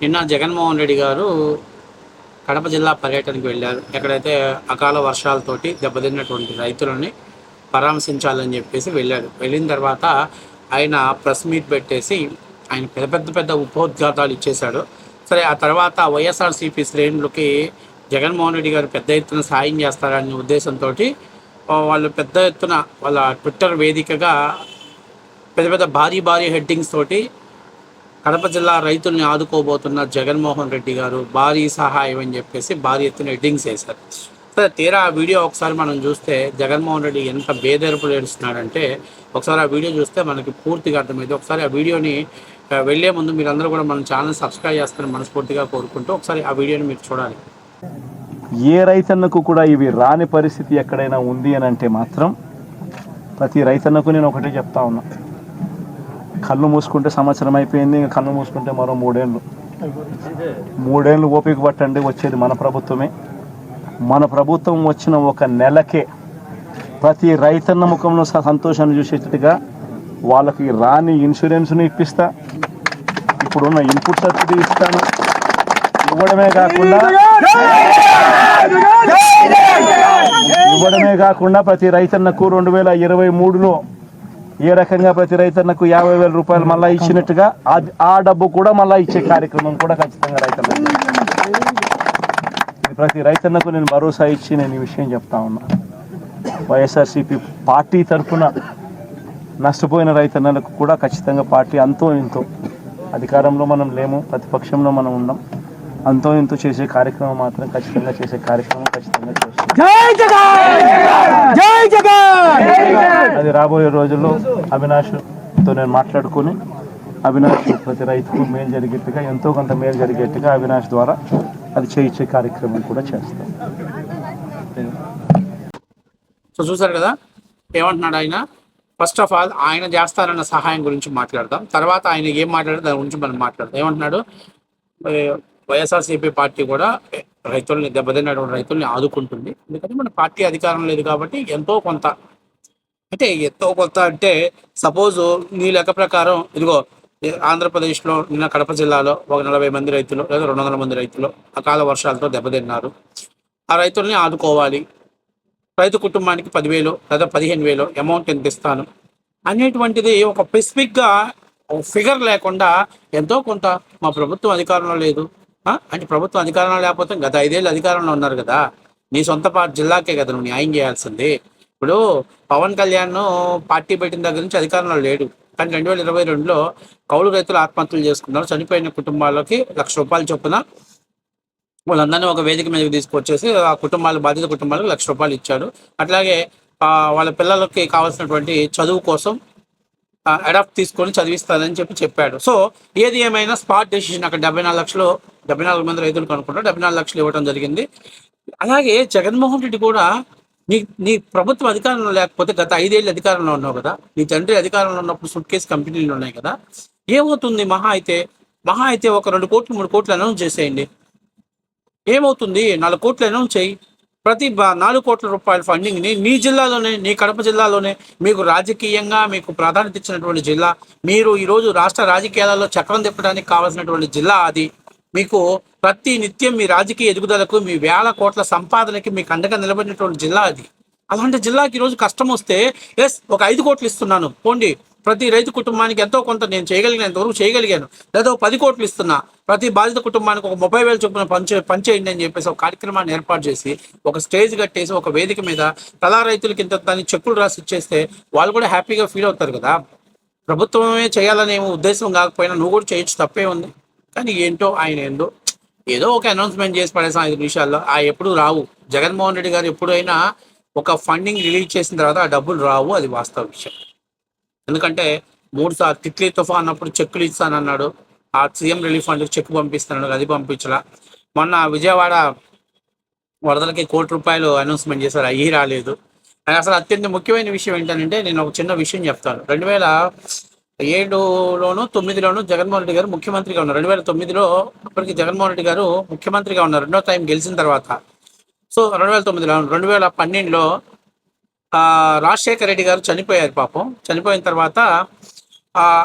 నిన్న జగన్మోహన్ రెడ్డి గారు కడప జిల్లా పర్యటనకు వెళ్ళారు. ఎక్కడైతే అకాల వర్షాలతోటి దెబ్బతిన్నటువంటి రైతులని పరామర్శించాలని చెప్పేసి వెళ్ళారు వెళ్ళిన తర్వాత ఆయన ప్రెస్ మీట్ పెట్టేసి ఆయన పెద్ద పెద్ద పెద్ద ఉపోద్ఘాతాలు ఇచ్చేశాడు. సరే ఆ తర్వాత వైఎస్ఆర్సీపీ శ్రేణులకి జగన్మోహన్ రెడ్డి గారు పెద్ద ఎత్తున సాయం చేస్తారనే ఉద్దేశంతో వాళ్ళు పెద్ద ఎత్తున వాళ్ళ ట్విట్టర్ వేదికగా పెద్ద పెద్ద భారీ భారీ హెడ్డింగ్స్ తోటి కడప జిల్లా రైతుల్ని ఆదుకోబోతున్న జగన్మోహన్ రెడ్డి గారు భారీ సహాయం అని చెప్పేసి భారీ ఎత్తున ఎడ్డింగ్స్ వేశారు. సరే తీరా ఆ వీడియో ఒకసారి మనం చూస్తే జగన్మోహన్ రెడ్డి ఎంత బేదెరుపులు ఏడుస్తున్నాడంటే ఒకసారి ఆ వీడియో చూస్తే మనకి పూర్తిగా అర్థమైంది. ఒకసారి ఆ వీడియోని వెళ్ళే ముందు మీరందరూ కూడా మన ఛానల్ సబ్స్క్రైబ్ చేస్తారని మనస్ఫూర్తిగా కోరుకుంటూ ఒకసారి ఆ వీడియోని మీరు చూడాలి. ఏ రైతన్నకు కూడా ఇవి రాని పరిస్థితి ఎక్కడైనా ఉంది అని అంటే మాత్రం ప్రతి రైతన్నకు నేను ఒకటే చెప్తా ఉన్నా. కళ్ళు మూసుకుంటే సంవత్సరం అయిపోయింది ఇంకా కళ్ళు మూసుకుంటే మరో మూడేళ్ళు. మూడేళ్ళు ఓపిక పట్టండి వచ్చేది మన ప్రభుత్వమే. మన ప్రభుత్వం వచ్చిన ఒక నెలకే ప్రతి రైతన్న ముఖంలో సంతోషాన్ని చూసేటట్టుగా వాళ్ళకి రాని ఇన్సూరెన్స్ని ఇప్పిస్తా. ఇప్పుడున్న ఇన్పుట్ సబ్సిడీ ఇస్తాను. ఇవ్వడమే కాకుండా ఇవ్వడమే కాకుండా ప్రతి రైతన్నకు రెండు వేల ఇరవై మూడులో ఏ రకంగా ప్రతి రైతన్నకు యాభై వేల రూపాయలు మళ్ళా ఇచ్చినట్టుగా అది ఆ డబ్బు కూడా మళ్ళా ఇచ్చే కార్యక్రమం కూడా ఖచ్చితంగా రైతన్నకు ప్రతి రైతన్నకు నేను భరోసా ఇచ్చి నేను ఈ విషయం చెప్తా ఉన్నా. వైఎస్ఆర్సీపీ పార్టీ తరఫున నష్టపోయిన రైతన్నలకు కూడా ఖచ్చితంగా పార్టీ అంతో ఇంతో అధికారంలో మనం లేము ప్రతిపక్షంలో మనం ఉన్నాం. అంతో ఇంతో చేసే కార్యక్రమం మాత్రం ఖచ్చితంగా చేసే కార్యక్రమం ఖచ్చితంగా చేస్తాం. జై జగన్! జై జగన్! అది రాబోయే రోజుల్లో అవినాష్తో నేను మాట్లాడుకొని అవినాష్ ప్రతి రైతుకు మేలు జరిగేట్టుగా ఎంతో కొంత మేలు జరిగేట్టుగా అవినాష్ ద్వారా అది చేయించే కార్యక్రమం కూడా చేస్తాం. సో చూసారు కదా ఏమంటున్నాడు ఆయన? ఫస్ట్ ఆఫ్ ఆల్ ఆయన చేస్తారన్న సహాయం గురించి మాట్లాడదాం. తర్వాత ఆయన ఏం మాట్లాడారు దాని గురించి మనం మాట్లాడదాం. ఏమంటున్నాడు? వైఎస్ఆర్సీపీ పార్టీ కూడా రైతుల్ని దెబ్బతిన్నటువంటి రైతుల్ని ఆదుకుంటుంది. ఎందుకంటే మన పార్టీ అధికారం లేదు కాబట్టి ఎంతో కొంత అంటే ఎంతో కొంత అంటే సపోజ్ నీ లెక్క ప్రకారం ఇదిగో ఆంధ్రప్రదేశ్లో నిన్న కడప జిల్లాలో ఒక నలభై మంది రైతులు లేదా రెండు వందల మంది రైతులు అకాల వర్షాలతో దెబ్బతిన్నారు. ఆ రైతుల్ని ఆదుకోవాలి. రైతు కుటుంబానికి పదివేలు లేదా పదిహేను వేలు అమౌంట్ ఎంత ఇస్తాను? అనేటువంటిది ఒక స్పెసిఫిక్గా ఫిగర్ లేకుండా ఎంతో కొంత మా ప్రభుత్వం అధికారంలో లేదు. అంటే ప్రభుత్వం అధికారంలో లేకపోతే గత ఐదేళ్ళు అధికారంలో ఉన్నారు కదా. నీ సొంత పార్టీ జిల్లాకే కదా నువ్వు న్యాయం చేయాల్సింది. ఇప్పుడు పవన్ కళ్యాణ్ పార్టీ పెట్టిన దగ్గర నుంచి అధికారంలో లేడు. కానీ రెండు వేల ఇరవై రెండులో కౌలు రైతులు ఆత్మహత్యలు చేసుకున్నారు. చనిపోయిన కుటుంబాలకి లక్ష రూపాయలు చొప్పున వాళ్ళందరినీ ఒక వేదిక మీదకి తీసుకొచ్చేసి ఆ కుటుంబాలు బాధిత కుటుంబాలకు లక్ష రూపాయలు ఇచ్చాడు. అట్లాగే వాళ్ళ పిల్లలకి కావాల్సినటువంటి చదువు కోసం అడాప్ట్ తీసుకొని చదివిస్తానని చెప్పి చెప్పాడు. సో ఏది ఏమైనా స్పాట్ డెసిషన్ అక్కడ డెబ్బై నాలుగు లక్షలు డెబ్బై నాలుగు మంది రైతులు కనుక్కుంటారు డెబ్బై నాలుగు లక్షలు ఇవ్వడం జరిగింది. అలాగే జగన్మోహన్ రెడ్డి కూడా నీ నీ ప్రభుత్వం అధికారంలో లేకపోతే గత ఐదేళ్ళు అధికారంలో ఉన్నావు కదా? నీ తండ్రి అధికారంలో ఉన్నప్పుడు సుట్ కేసు కంపెనీలు ఉన్నాయి కదా? ఏమవుతుంది మహా అయితే? మహా అయితే ఒక రెండు కోట్లు మూడు కోట్లు అనౌన్స్ చేసేయండి. ఏమవుతుంది? నాలుగు కోట్లు అనౌన్స్ చేయి. ప్రతి బ- నాలుగు కోట్ల రూపాయల ఫండింగ్ని నీ జిల్లాలోనే నీ కడప జిల్లాలోనే మీకు రాజకీయంగా మీకు ప్రాధాన్యత ఇచ్చినటువంటి జిల్లా మీరు ఈరోజు రాష్ట్ర రాజకీయాలలో చక్రం తిప్పడానికి కావాల్సినటువంటి జిల్లా అది. మీకు ప్రతి నిత్యం మీ రాజకీయ ఎదుగుదలకు మీ వేల కోట్ల సంపాదనకి మీకు అండగా నిలబడినటువంటి జిల్లా అది. అలాంటి జిల్లాకి ఈరోజు కష్టం వస్తే ఎస్ ఒక ఐదు కోట్లు ఇస్తున్నాను. పోండి. ప్రతి రైతు కుటుంబానికి ఎంతో కొంత నేను చేయగలిగినంతవరకు చేయగలిగాను. లేదా ఒక పది కోట్లు ఇస్తున్నా. ప్రతి బాధిత కుటుంబానికి ఒక ముప్పై వేలు చొప్పున పంచే పంచేయండి అని చెప్పేసి ఒక కార్యక్రమాన్ని ఏర్పాటు చేసి ఒక స్టేజ్ కట్టేసి ఒక వేదిక మీద తలా రైతులకి ఇంత దాన్ని చెక్కులు రాసి ఇచ్చేస్తే వాళ్ళు కూడా హ్యాపీగా ఫీల్ అవుతారు కదా. ప్రభుత్వమే చేయాలనే ఉద్దేశం కాకపోయినా నువ్వు కూడా చేయొచ్చు తప్పే ఉంది. కానీ ఏంటో ఆయన ఏందో. ఏదో ఒక అనౌన్స్మెంట్ చేసి పడేసాం ఐదు నిమిషాల్లో. ఆ ఎప్పుడు రావు. జగన్మోహన్ రెడ్డి గారు ఎప్పుడైనా ఒక ఫండింగ్ రిలీజ్ చేసిన తర్వాత ఆ డబ్బులు రావు. అది వాస్తవ విషయం. ఎందుకంటే మూడు సార్లు తిట్లీ తుఫాన్ అన్నప్పుడు చెక్కులు ఇస్తానన్నాడు. ఆ సీఎం రిలీఫ్ ఫండ్కి చెక్ పంపిస్తున్నాడు అది పంపించలా. మొన్న విజయవాడ వరదలకి కోటి రూపాయలు అనౌన్స్మెంట్ చేశారు. అయ్యి రాలేదు. అసలు అత్యంత ముఖ్యమైన విషయం ఏంటంటే నేను ఒక చిన్న విషయం చెప్తాను. రెండు వేల ఏడులోను తొమ్మిదిలోను జగన్మోహన్ రెడ్డి గారు ముఖ్యమంత్రిగా ఉన్నారు. రెండు వేల తొమ్మిదిలో అప్పటికి జగన్మోహన్ రెడ్డి గారు ముఖ్యమంత్రిగా ఉన్నారు. రెండో టైం గెలిచిన తర్వాత. సో రెండు వేల తొమ్మిదిలో రెండు వేల పన్నెండులో రాజశేఖర రెడ్డి గారు చనిపోయారు పాపం. చనిపోయిన తర్వాత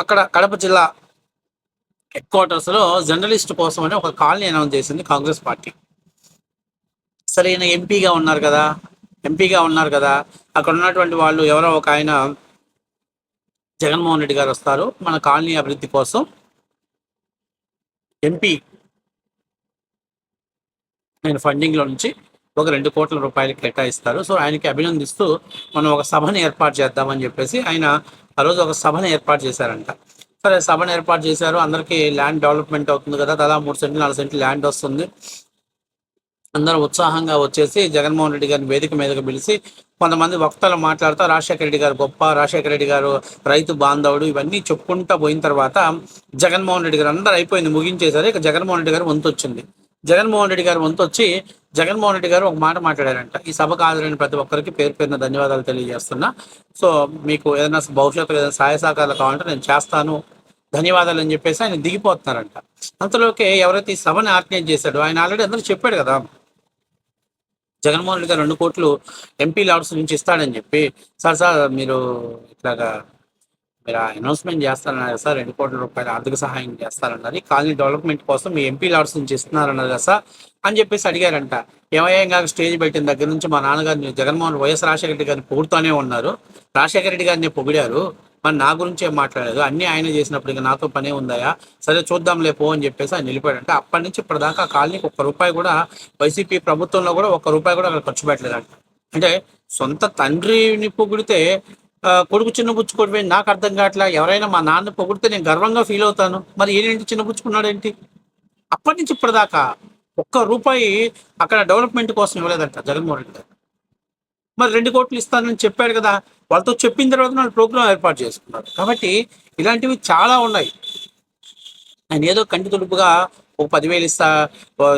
అక్కడ కడప జిల్లా హెడ్ క్వార్టర్స్లో జర్నలిస్ట్ కోసం అని ఒక కాలనీ అనౌన్స్ చేసింది కాంగ్రెస్ పార్టీ. సరే ఈయన ఎంపీగా ఉన్నారు కదా. ఎంపీగా ఉన్నారు కదా. అక్కడ ఉన్నటువంటి వాళ్ళు ఎవరో ఒక ఆయన జగన్మోహన్ రెడ్డి గారు వస్తారు. మన కాలనీ అభివృద్ధి కోసం ఎంపీ ఆయన ఫండింగ్లో నుంచి ఒక రెండు కోట్ల రూపాయలు కేటాయిస్తారు. సో ఆయనకి అభినందిస్తూ మనం ఒక సభను ఏర్పాటు చేద్దామని చెప్పేసి ఆయన ఆ రోజు ఒక సభను ఏర్పాటు చేశారంట. సరే సభను ఏర్పాటు చేశారు. అందరికీ ల్యాండ్ డెవలప్మెంట్ అవుతుంది కదా. దాదాపు మూడు సెంట్లు నాలుగు సెంట్లు ల్యాండ్ వస్తుంది. అందరూ ఉత్సాహంగా వచ్చేసి జగన్మోహన్ రెడ్డి గారిని వేదిక మీదకు పిలిచి కొంతమంది వక్తలు మాట్లాడుతూ రాజశేఖర రెడ్డి గారు గొప్ప రాజశేఖర రెడ్డి గారు రైతు బాంధవుడు ఇవన్నీ చెప్పుకుంటా పోయిన తర్వాత జగన్మోహన్ రెడ్డి గారు అందరూ అయిపోయింది ముగించేసరి ఇక జగన్మోహన్ రెడ్డి గారు వంతు వచ్చింది జగన్మోహన్ రెడ్డి గారు వంతు వచ్చి జగన్మోహన్ రెడ్డి గారు ఒక మాట మాట్లాడారంట. ఈ సభకు హాజరైన ప్రతి ఒక్కరికి పేరు పేరున ధన్యవాదాలు తెలియజేస్తున్నా. సో మీకు ఏదైనా భవిష్యత్తులో ఏదైనా సహాయ సహకారాలు కావాలంటే నేను చేస్తాను. ధన్యవాదాలు అని చెప్పేసి ఆయన దిగిపోతున్నారంట. అంతలోకే ఎవరైతే ఈ సభని ఆర్గనైజ్ చేశాడో ఆయన ఆల్రెడీ అందరూ చెప్పాడు కదా జగన్మోహన్ రెడ్డి గారు రెండు కోట్లు ఎంపీ లాడ్స్ నుంచి ఇస్తాడని చెప్పి సార్ సార్ మీరు ఇట్లాగా మీరు అనౌన్స్మెంట్ చేస్తారన్నారు సార్ రెండు కోట్ల రూపాయల ఆర్థిక సహాయం చేస్తారన్నది కాలనీ డెవలప్మెంట్ కోసం మీ ఎంపీ లాడ్స్ నుంచి ఇస్తున్నారన్నారు కదా సార్ అని చెప్పేసి అడిగారంట. ఏమయ్యా స్టేజ్ పెట్టిన దగ్గర నుంచి మా నాన్నగారిని జగన్మోహన్ వైఎస్ రాజశేఖర రెడ్డి గారిని పొగుడుతూనే ఉన్నారు. రాజశేఖర రెడ్డి గారిని పొగిడారు. మరి నా గురించి ఏం మాట్లాడలేదు. అన్ని ఆయన చేసినప్పుడు ఇంకా నాతో పనే ఉందాయా? సరే చూద్దాంలే పో అని చెప్పేసి ఆయన నిలిపాడంటే అప్పటి నుంచి ఇప్పటిదాకా ఆ కాలనీకి ఒక్క రూపాయి కూడా వైసీపీ ప్రభుత్వంలో కూడా ఒక్క రూపాయి కూడా అక్కడ ఖర్చు పెట్టలేదంట. అంటే సొంత తండ్రిని పొగిడితే కొడుకు చిన్న పుచ్చుకోవడమే నాకు అర్థం కావట్లే. ఎవరైనా మా నాన్న పొగిడితే నేను గర్వంగా ఫీల్ అవుతాను. మరి ఏంటి చిన్న పుచ్చుకున్నాడేంటి? అప్పటి నుంచి ఇప్పటిదాకా ఒక్క రూపాయి అక్కడ డెవలప్మెంట్ కోసం ఇవ్వలేదంట జగన్మోహన్ రెడ్డి గారు. మరి రెండు కోట్లు ఇస్తానని చెప్పాడు కదా వాళ్ళతో చెప్పిన తర్వాత వాళ్ళు ప్రోగ్రాం ఏర్పాటు చేసుకున్నారు. కాబట్టి ఇలాంటివి చాలా ఉన్నాయి. ఆయన ఏదో కంటి తుడుపుగా ఒక పదివేలు ఇస్తా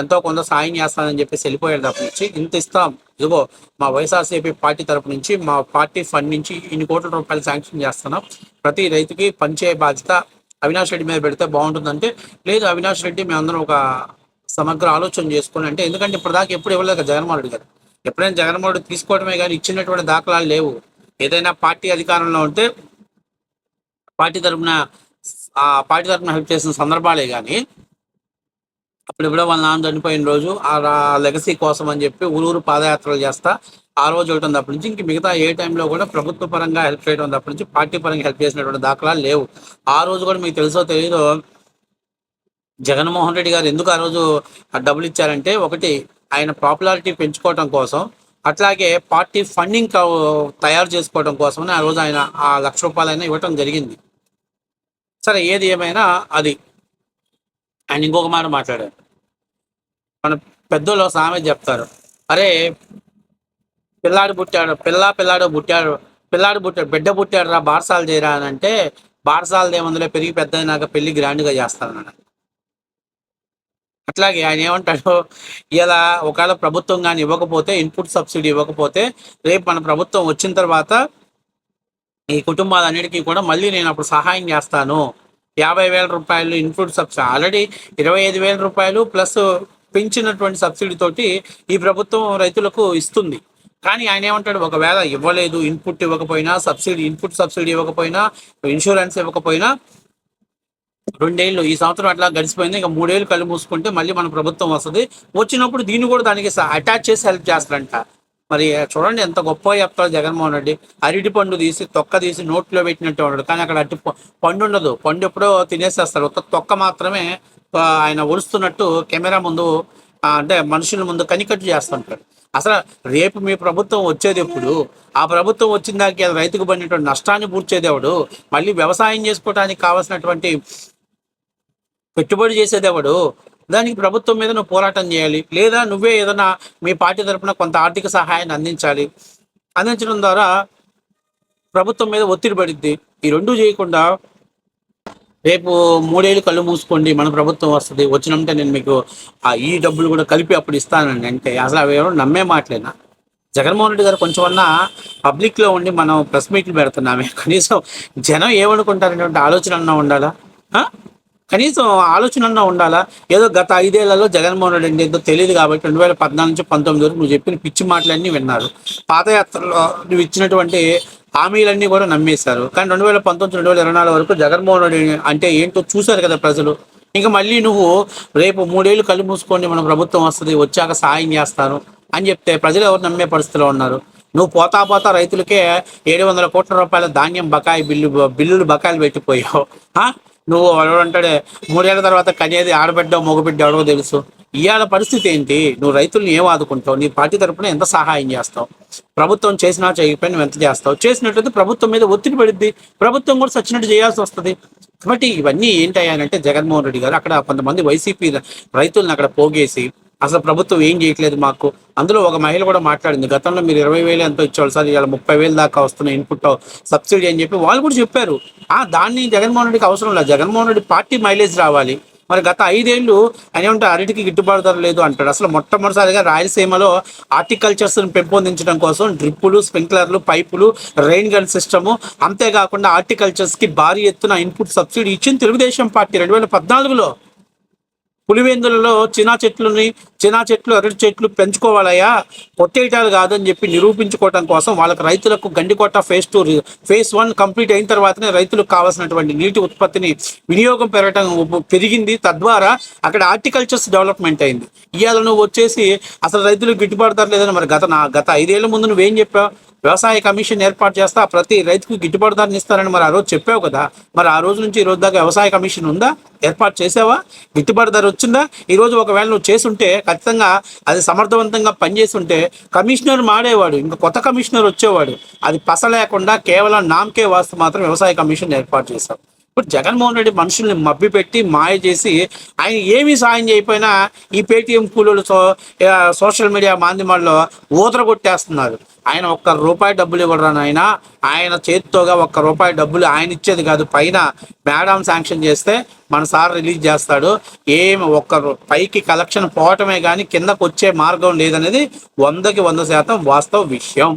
ఎంతో కొంత సాయం చేస్తానని చెప్పేసి వెళ్ళిపోయాడు తప్ప నుంచి. ఇంత ఇస్తాం. ఇదిగో మా వైఎస్ఆర్సీపీ పార్టీ తరపు నుంచి మా పార్టీ ఫండ్ నుంచి ఇన్ని కోట్ల రూపాయలు శాంక్షన్ చేస్తున్నాం. ప్రతి రైతుకి పనిచేయ బాధ్యత అవినాష్ రెడ్డి మీద పెడితే బాగుంటుందంటే లేదు అవినాష్ రెడ్డి మేమందరం ఒక సమగ్ర ఆలోచన చేసుకుని అంటే ఎందుకంటే ఇప్పటిదాకా ఎప్పుడు ఇవ్వలేదు జగన్మోహన్ రెడ్డి గారు. ఎప్పుడైనా జగన్మోహన్ రెడ్డి తీసుకోవడమే కానీ ఇచ్చినటువంటి దాఖలాలు లేవు. ఏదైనా పార్టీ అధికారంలో ఉంటే పార్టీ తరపున ఆ పార్టీ తరపున హెల్ప్ చేసిన సందర్భాలే కానీ అప్పుడు ఎప్పుడో వాళ్ళ నాన్న చనిపోయిన రోజు ఆ లెగసీ కోసం అని చెప్పి ఊరూరు పాదయాత్రలు చేస్తా. ఆ రోజు ఒకటి ఉంది అప్పటి నుంచి ఇంక మిగతా ఏ టైంలో కూడా ప్రభుత్వ పరంగా హెల్ప్ చేయడం ఉంది అప్పటి నుంచి పార్టీ పరంగా హెల్ప్ చేసినటువంటి దాఖలాలు లేవు. ఆ రోజు కూడా మీకు తెలుసో తెలియదో జగన్మోహన్ రెడ్డి గారు ఎందుకు ఆ రోజు డబ్బులు ఇచ్చారంటే ఒకటి ఆయన పాపులారిటీ పెంచుకోవడం కోసం అట్లాగే పార్టీ ఫండింగ్ తయారు చేసుకోవడం కోసం ఆ రోజు ఆయన ఆ లక్ష రూపాయలైనా ఇవ్వటం జరిగింది. సరే ఏది ఏమైనా అది. ఆయన ఇంకొక మాట మాట్లాడారు. మన పెద్దోళ్ళు సామె చెప్తారు. అరే పిల్లాడు పుట్టాడు పిల్ల పిల్లాడు పుట్టాడు పిల్లాడు పుట్టాడు బిడ్డ పుట్టాడు రా బారసాలు చేయరా అని అంటే బారసాలు పెరిగి పెద్ద అయినాక పెళ్ళి గ్రాండ్గా చేస్తారన్నాడు అట్లాగే ఆయన ఏమంటాడు? ఇలా ఒకవేళ ప్రభుత్వం కానీ ఇవ్వకపోతే ఇన్పుట్ సబ్సిడీ ఇవ్వకపోతే రేపు మన ప్రభుత్వం వచ్చిన తర్వాత ఈ కుటుంబాలన్నిటికీ కూడా మళ్ళీ నేను అప్పుడు సహాయం చేస్తాను. యాభై వేల రూపాయలు ఇన్పుట్ సబ్సిడీ ఆల్రెడీ ఇరవై ఐదు వేల రూపాయలు ప్లస్ పెంచినటువంటి సబ్సిడీ తోటి ఈ ప్రభుత్వం రైతులకు ఇస్తుంది. కానీ ఆయన ఏమంటాడు? ఒకవేళ ఇవ్వలేదు ఇన్పుట్ ఇవ్వకపోయినా సబ్సిడీ ఇన్పుట్ సబ్సిడీ ఇవ్వకపోయినా ఇన్సూరెన్స్ ఇవ్వకపోయినా రెండేళ్ళు. ఈ సంవత్సరం అట్లా గడిచిపోయింది. ఇంకా మూడేళ్ళు కళ్ళు మూసుకుంటే మళ్ళీ మన ప్రభుత్వం వస్తుంది. వచ్చినప్పుడు దీన్ని కూడా దానికి అటాచ్ చేసి హెల్ప్ చేస్తారంట. మరి చూడండి ఎంత గొప్ప చెప్తాడు జగన్మోహన్ రెడ్డి. అరటి పండు తీసి తొక్క తీసి నోట్లో పెట్టినట్టు ఉన్నాడు. కానీ అక్కడ అట్టి పండు ఉండదు. పండు ఎప్పుడో తినేసేస్తారు. ఒక తొక్క మాత్రమే ఆయన ఒలుస్తున్నట్టు కెమెరా ముందు అంటే మనుషుల ముందు కనికట్టు చేస్తుంటాడు. అసలు రేపు మీ ప్రభుత్వం వచ్చేది ఎప్పుడు? ఆ ప్రభుత్వం వచ్చిన దానికి రైతుకు పడినటువంటి నష్టాన్ని పూర్చేదేవాడు మళ్ళీ వ్యవసాయం చేసుకోవడానికి కావాల్సినటువంటి పెట్టుబడి చేసేది ఎవడు దానికి ప్రభుత్వం మీద నువ్వు పోరాటం చేయాలి. లేదా నువ్వే ఏదైనా మీ పార్టీ తరపున కొంత ఆర్థిక సహాయాన్ని అందించాలి. అందించడం ద్వారా ప్రభుత్వం మీద ఒత్తిడి పడిద్ది. ఈ రెండు చేయకుండా రేపు మూడేళ్ళు కళ్ళు మూసుకోండి మన ప్రభుత్వం వస్తుంది. వచ్చినంటే నేను మీకు ఆ ఈ డబ్బులు కూడా కలిపి అప్పుడు ఇస్తానండి అంటే అసలు అవి ఎవరు నమ్మే మాటలేనా? జగన్మోహన్ రెడ్డి గారు కొంచెం అన్నా పబ్లిక్లో ఉండి మనం ప్రెస్ మీట్లు పెడుతున్నామే. కనీసం జనం ఏమనుకుంటారనేటువంటి ఆలోచన అన్నా ఉండాలా? కనీసం ఆలోచన ఉండాలా? ఏదో గత ఐదేళ్ళలో జగన్మోహన్ రెడ్డి అంటే ఏదో తెలియదు కాబట్టి రెండు వేల పద్నాలుగు నుంచి పంతొమ్మిది వరకు నువ్వు చెప్పిన పిచ్చి మాటలన్నీ విన్నారు. పాదయాత్రలో నువ్వు ఇచ్చినటువంటి హామీలన్నీ కూడా నమ్మేశారు. కానీ రెండు వేల పంతొమ్మిది రెండు వేల ఇరవై నాలుగు వరకు జగన్మోహన్ రెడ్డి అంటే ఏంటో చూశారు కదా ప్రజలు. ఇంకా మళ్ళీ నువ్వు రేపు మూడేళ్ళు కళ్ళు మూసుకొని మన ప్రభుత్వం వస్తుంది వచ్చాక సాయం చేస్తాను అని చెప్తే ప్రజలు ఎవరు నమ్మే పరిస్థితిలో ఉన్నారు? నువ్వు పోతా పోతా రైతులకే ఏడు వందల కోట్ల రూపాయల ధాన్యం బకాయి బిల్లు బిల్లులు బకాయిలు పెట్టిపోయావు. నువ్వు నువ్వు అంటాడే మూడేళ్ళ తర్వాత కనేది ఆడబిడ్డ మగబిడ్డ ఎవడో తెలుసు. ఇవాళ పరిస్థితి ఏంటి? నువ్వు రైతుల్ని ఏం ఆదుకుంటావు? నీ పార్టీ తరపున ఎంత సహాయం చేస్తావు? ప్రభుత్వం చేసినా చేయకపోయినా ఎంత చేస్తావు? చేసినట్లయితే ప్రభుత్వం మీద ఒత్తిడి పడుద్ది. ప్రభుత్వం కూడా సచ్చినట్టు చేయాల్సి వస్తుంది. కాబట్టి ఇవన్నీ ఏంటయ్యానంటే జగన్మోహన్ రెడ్డి గారు అక్కడ కొంతమంది వైసీపీ రైతులను అక్కడ పోగేసి అసలు ప్రభుత్వం ఏం చేయట్లేదు మాకు. అందులో ఒక మహిళ కూడా మాట్లాడింది. గతంలో మీరు ఇరవై వేలు ఎంతో ఇచ్చేవాళ్ళు సార్ ఇవాళ ముప్పై వేలు దాకా వస్తున్న ఇన్పుట్ సబ్సిడీ అని చెప్పి వాళ్ళు కూడా చెప్పారు. ఆ దాన్ని జగన్మోహన్ రెడ్డికి అవసరం లేదు. జగన్మోహన్ రెడ్డి పార్టీ మైలేజ్ రావాలి. మరి గత ఐదేళ్ళు ఆయన ఏమంటే అరటికి గిట్టుబాటు ధర లేదు అంటాడు. అసలు మొట్టమొదటిసారిగా రాయలసీమలో ఆర్టికల్చర్స్ను పెంపొందించడం కోసం డ్రిప్పులు స్ప్రింక్లర్లు పైపులు రెయిన్ గన్ సిస్టము అంతేకాకుండా ఆర్టికల్చర్స్కి భారీ ఎత్తున ఇన్పుట్ సబ్సిడీ ఇచ్చింది తెలుగుదేశం పార్టీ. రెండు వేల పద్నాలుగులో పులివెందులలో చినా చెట్లని చినా చెట్లు అరటి చెట్లు పెంచుకోవాలయ్యా. కొట్టేయటాలు కాదని చెప్పి నిరూపించుకోవడం కోసం వాళ్ళకి రైతులకు Gandikota phase two phase one complete అయిన తర్వాతనే రైతులకు కావాల్సినటువంటి నీటి ఉత్పత్తిని వినియోగం పెరగటం పెరిగింది. తద్వారా అక్కడ ఆర్టికల్చర్స్ డెవలప్మెంట్ అయింది. ఇవాళ నువ్వు వచ్చేసి అసలు రైతులకు గిట్టుబాటు ధర లేదని మరి గత నా గత ఐదేళ్ళ ముందు నువ్వేం చెప్పావు? వ్యవసాయ కమిషన్ ఏర్పాటు చేస్తా ప్రతి రైతుకు గిట్టుబాటు ధరని ఇస్తారని మరి ఆ రోజు చెప్పావు కదా. మరి ఆ రోజు నుంచి ఈ రోజు దాకా వ్యవసాయ కమిషన్ ఉందా? ఏర్పాటు చేసావా? గిట్టుబాటు ధర వచ్చిందా? ఈరోజు ఒకవేళ నువ్వు చేసుంటే ఖచ్చితంగా అది సమర్థవంతంగా పనిచేసి ఉంటే కమిషనర్ మాడేవాడు ఇంకా కొత్త కమిషనర్ వచ్చేవాడు. అది పస లేకుండా కేవలం నామకే వాస్తు మాత్రం వ్యవసాయ కమిషన్ ఏర్పాటు చేశావు. ఇప్పుడు జగన్మోహన్ రెడ్డి మనుషుల్ని పెట్టి మాయ చేసి ఆయన ఏమీ సాయం చేయకపోయినా ఈ పేటీఎం కూలీలు సో సోషల్ మీడియా మాధ్యమాల్లో ఊదర కొట్టేస్తున్నారు ఆయన ఒక్క రూపాయి డబ్బులు ఇవ్వడం ఆయన ఆయన చేతితోగా ఒక్క రూపాయి డబ్బులు ఆయన ఇచ్చేది కాదు. పైన మేడం శాంక్షన్ చేస్తే మన సార్ రిలీజ్ చేస్తాడు. ఏమి ఒక్క పైకి కలెక్షన్ పోవటమే కానీ కిందకు వచ్చే మార్గం లేదనేది వందకి వంద శాతం వాస్తవ విషయం.